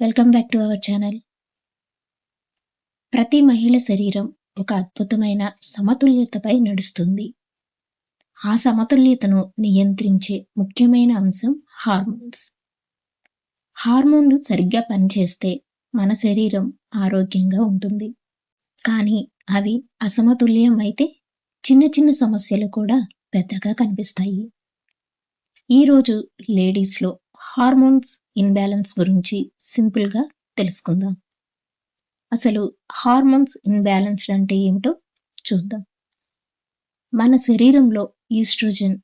Welcome back to our channel. ప్రతి మహిళ శరీరం ఒక అద్భుతమైన సమతుల్యతపై నడుస్తుంది. ఆ సమతుల్యతను నియంత్రించే ముఖ్యమైన అంశం హార్మోన్స్. హార్మోన్లు సరిగ్గా పనిచేస్తే మన శరీరం ఆరోగ్యంగా ఉంటుంది. కానీ అవి అసమతుల్యం అయితే చిన్న చిన్న సమస్యలు కూడా పెద్దగా కనిపిస్తాయి. ఈరోజు లేడీస్లో హార్మోన్స్ ఇన్బ్యాలెన్స్ గురించి సింపుల్గా తెలుసుకుందాం. అసలు హార్మోన్స్ ఇన్బ్యాలెన్స్డ్ అంటే ఏమిటో చూద్దాం. మన శరీరంలో ఈస్ట్రోజన్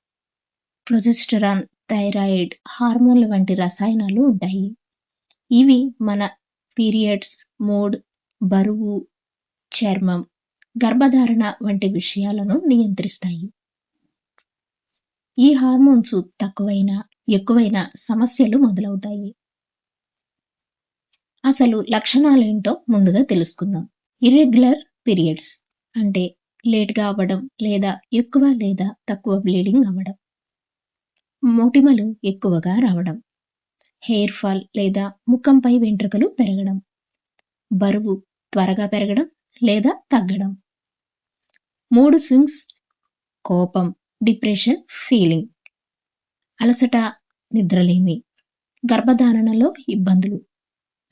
ప్రొజెస్టరాన్ థైరాయిడ్ హార్మోన్ల వంటి రసాయనాలు ఉంటాయి. ఇవి మన పీరియడ్స్ మూడ్ బరువు చర్మం గర్భధారణ వంటి విషయాలను నియంత్రిస్తాయి. ఈ హార్మోన్స్ తక్కువైనా ఎక్కువైన సమస్యలు మొదలవుతాయి. అసలు లక్షణాలు ఏంటో ముందుగా తెలుసుకుందాం. ఇర్రెగ్యులర్ పీరియడ్స్ అంటే లేట్గా అవ్వడం లేదా ఎక్కువ లేదా తక్కువ బ్లీడింగ్ అవ్వడం. మొటిమలు ఎక్కువగా రావడం. హెయిర్ ఫాల్ లేదా ముఖంపై వెంట్రుకలు పెరగడం. బరువు త్వరగా పెరగడం లేదా తగ్గడం. మూడు స్వింగ్స్ కోపం డిప్రెషన్ ఫీలింగ్. అలసట నిద్రలేమి. గర్భధారణలో ఇబ్బందులు.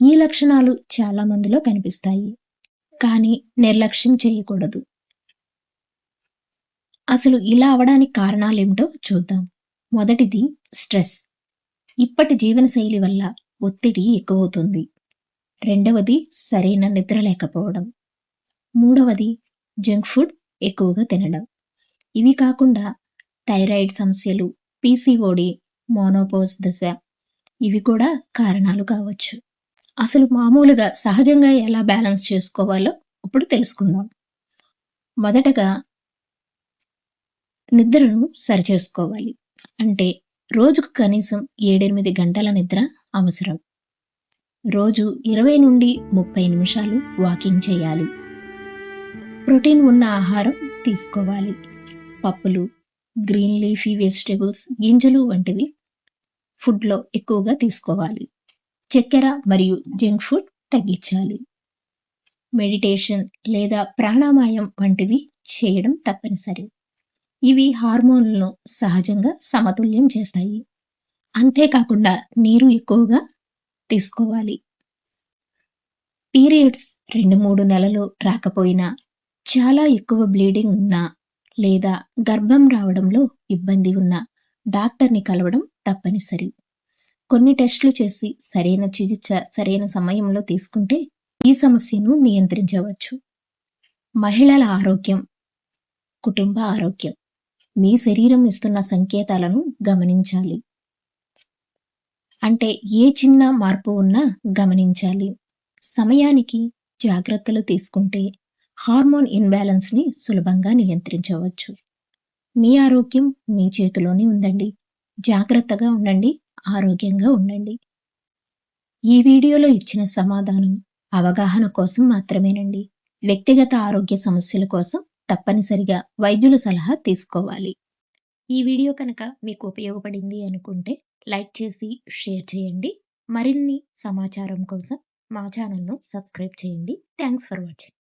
ఈ లక్షణాలు చాలా మందిలో కనిపిస్తాయి. కానీ నిర్లక్ష్యం చేయకూడదు. అసలు ఇలా అవడానికి కారణాలేమిటో చూద్దాం. మొదటిది స్ట్రెస్. ఇప్పటి జీవనశైలి వల్ల ఒత్తిడి ఎక్కువవుతుంది. రెండవది సరైన నిద్ర లేకపోవడం. మూడవది జంక్ ఫుడ్ ఎక్కువగా తినడం. ఇవి కాకుండా థైరాయిడ్ సమస్యలు పీసీఓడి మోనోపోజ్ దశ. ఇవి కూడా కారణాలు కావచ్చు. అసలు మామూలుగా సహజంగా ఎలా బ్యాలెన్స్ చేసుకోవాలో ఇప్పుడు తెలుసుకుందాం. మొదటగా నిద్రను సరిచేసుకోవాలి. అంటే రోజుకు కనీసం ఏడెనిమిది గంటల నిద్ర అవసరం. రోజు ఇరవై నుండి ముప్పై నిమిషాలు వాకింగ్ చేయాలి. ప్రోటీన్ ఉన్న ఆహారం తీసుకోవాలి. పప్పులు గ్రీన్ లీఫీ వెజిటేబుల్స్ గింజలు వంటివి ఫుడ్లో ఎక్కువగా తీసుకోవాలి. చక్కెర మరియు జంక్ ఫుడ్ తగ్గించాలి. మెడిటేషన్ లేదా ప్రాణామాయం వంటివి చేయడం తప్పనిసరి. ఇవి హార్మోన్లను సహజంగా సమతుల్యం చేస్తాయి. అంతేకాకుండా నీరు ఎక్కువగా తీసుకోవాలి. పీరియడ్స్ రెండు మూడు నెలలు రాకపోయినా చాలా ఎక్కువ బ్లీడింగ్ ఉన్నా లేదా గర్భం రావడంలో ఇబ్బంది ఉన్న డాక్టర్ని కలవడం తప్పనిసరి. కొన్ని టెస్టులు చేసి సరైన చికిత్స సరైన సమయంలో తీసుకుంటే ఈ సమస్యను నియంత్రించవచ్చు. మహిళల ఆరోగ్యం కుటుంబ ఆరోగ్యం. మీ శరీరం ఇస్తున్న సంకేతాలను గమనించాలి. అంటే ఏ చిన్న మార్పు ఉన్నా గమనించాలి. సమయానికి జాగ్రత్తలు తీసుకుంటే హార్మోన్ ఇన్బ్యాలెన్స్ని సులభంగా నియంత్రించవచ్చు. మీ ఆరోగ్యం మీ చేతిలోనే ఉందండి. జాగ్రత్తగా ఉండండి. ఆరోగ్యంగా ఉండండి. ఈ వీడియోలో ఇచ్చిన సమాధానం అవగాహన కోసం మాత్రమేనండి. వ్యక్తిగత ఆరోగ్య సమస్యల కోసం తప్పనిసరిగా వైద్యుల సలహా తీసుకోవాలి. ఈ వీడియో కనుక మీకు ఉపయోగపడింది అనుకుంటే లైక్ చేసి షేర్ చేయండి. మరిన్ని సమాచారం కోసం మా ఛానల్ను సబ్స్క్రైబ్ చేయండి. Thanks for watching.